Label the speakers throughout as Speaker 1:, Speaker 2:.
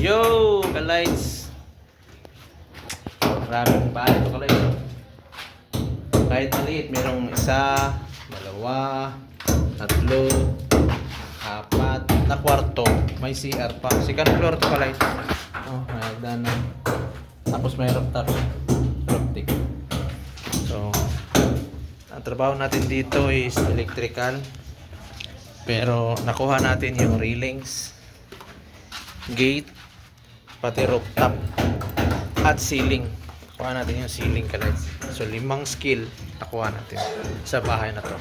Speaker 1: Yo, ka-lights. Maraming pala ito ka-lights. Kahit maliit, merong isa, dalawa, tatlo, apat, na kwarto. May CR pa. Second floor to ka-lights. Oh, may hagdanan. Tapos may rooftop. Rooftop. So, ang trabaho natin dito is electrical. Pero nakuha natin yung railings, gate, pati rooftop, at ceiling. Nakuha natin yung ceiling kalights. So limang skill nakuha natin sa bahay na to.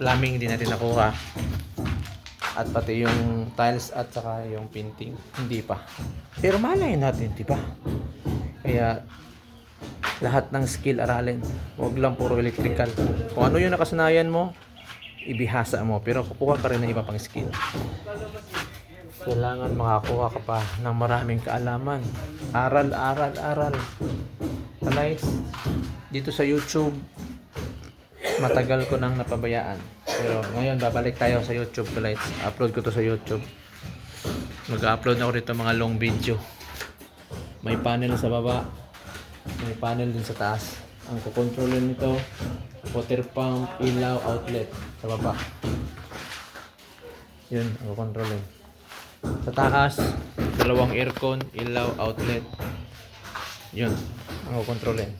Speaker 1: Plumbing din natin nakuha. At pati yung tiles at saka yung painting. Hindi pa. Pero malay natin, di ba? Kaya lahat ng skill aralin. Huwag lang puro electrical. Kung ano yung nakasanayan mo, ibihasa mo. Pero kukuha ka rin ng iba pang skill. Kailangan makakuha ka pa ng maraming kaalaman. Aral, aral, aral. Guys, dito sa YouTube, matagal ko nang napabayaan. Pero ngayon, babalik tayo sa YouTube, guys. Upload ko to sa YouTube. Mag-upload na ako rito mga long video. May panel sa baba. May panel din sa taas. Ang kukontrolin nito, water pump, ilaw, outlet sa baba. Yun, ang kukontrolin. Sa taas, dalawang aircon, ilaw, outlet. Yun, ang kukontrolin.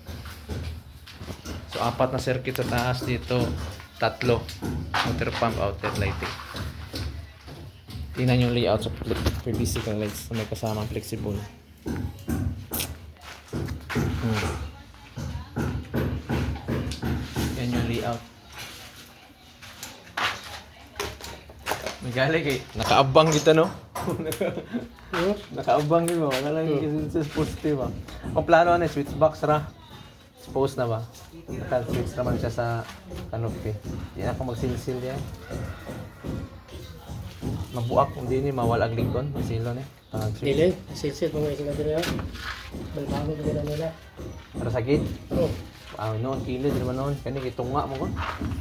Speaker 1: So, apat na circuit sa taas dito, tatlo. Water pump, outlet, lighting. Tingnan yung layout sa PVC lights na may kasamang flexible. Hmm. Yan yung layout. Nagali kay nakaabang kita no. Nakaabang din mo. Wala lang yung sa positive ba. Ang plano ano switch box ra. Suppose na ba? Naka-switch naman siya sa canopy. Di na ako magsilsil yan. Mabuak kung di ni mawalag lingkon. Masilo ni. Switch.
Speaker 2: Dili, silsil mga isang kadiri yun. Balbago ko nila nila.
Speaker 1: Para sakit.
Speaker 2: Oh,
Speaker 1: Ah, noon kilid di naman noon. Kani kitunga mo ko.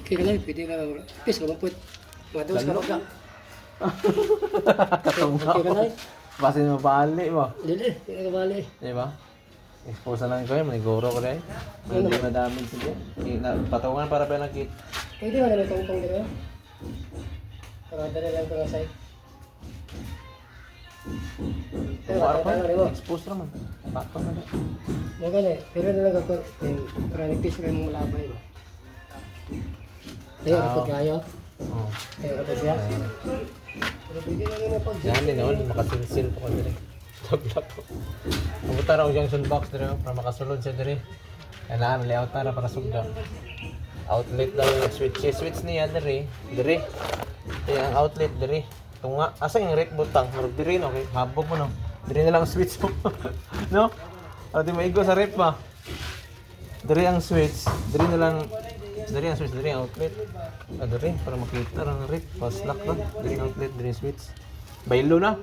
Speaker 2: kaya lang, pwede na. Pis, lumapot. Mga dos ka
Speaker 1: Lalo.
Speaker 2: ka.
Speaker 1: Katunga
Speaker 2: ka
Speaker 1: mo.
Speaker 2: na
Speaker 1: Basta ni mabali mo.
Speaker 2: Dili, hindi ka bali.
Speaker 1: Di ba? Expose na lang ko yun, maniguro ko rin. Hindi madaming sige. Na, patungan para pa nakit.
Speaker 2: Pwede nga naman itong itong dito. Para dala lang ito ng site. Pero
Speaker 1: araw
Speaker 2: ano
Speaker 1: pa,
Speaker 2: mo?
Speaker 1: expose naman. Patong na lang.
Speaker 2: Mga gani, pero na lang ako. Para nagpis rin mong mo. Ayun,
Speaker 1: Ah.
Speaker 2: kapag kayo.
Speaker 1: Oh.
Speaker 2: Ayun, kapag siya.
Speaker 1: Yan din noon, makasilsil po ko dire. Tabla po. Pumunta raw junction box dire para makasulod siya dire. Kailangan layout na para sugda. Outlet daw yung switch. Yung switch niya dire. Dire. Yan ang outlet dire. Tunga. Asa yung rate butang? Murag dire no. Okay. Habog mo no. Dire na lang ang switch mo. no? O di maigo sa rep ba? Dire ang switch. Dire na lang Dire ang switch, dire ang outlet. Ah, dire para makita ang rep. Fast lock na. Dire ang outlet, ang switch. Baylo na.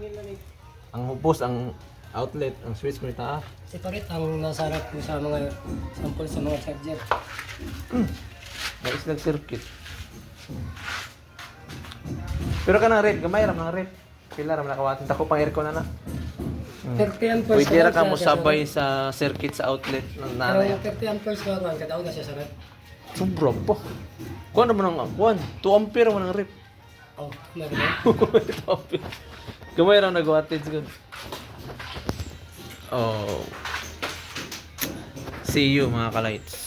Speaker 1: Ang hupos, ang outlet, ang switch mo itaas.
Speaker 2: Separate ang nasarap ko sa mga sample sa mga charger.
Speaker 1: May islang circuit. Pero ka ng rep, gamay ram ng rep. Pila ram nakawatin. Tako pang aircon na na. Hmm.
Speaker 2: 30 amperes.
Speaker 1: Pwede ra ka
Speaker 2: lang
Speaker 1: mo sabay sa circuit sa outlet ng
Speaker 2: Pero
Speaker 1: nanay.
Speaker 2: 30 amperes ka man, kadaw na siya sa rep.
Speaker 1: Sobra po. Kuha naman ang kuhan. 2 ampere mo ng rep.
Speaker 2: Oh, narinig.
Speaker 1: 2 ampere. Gamay ram nagwatin siguro. Oh. See you mga kalights.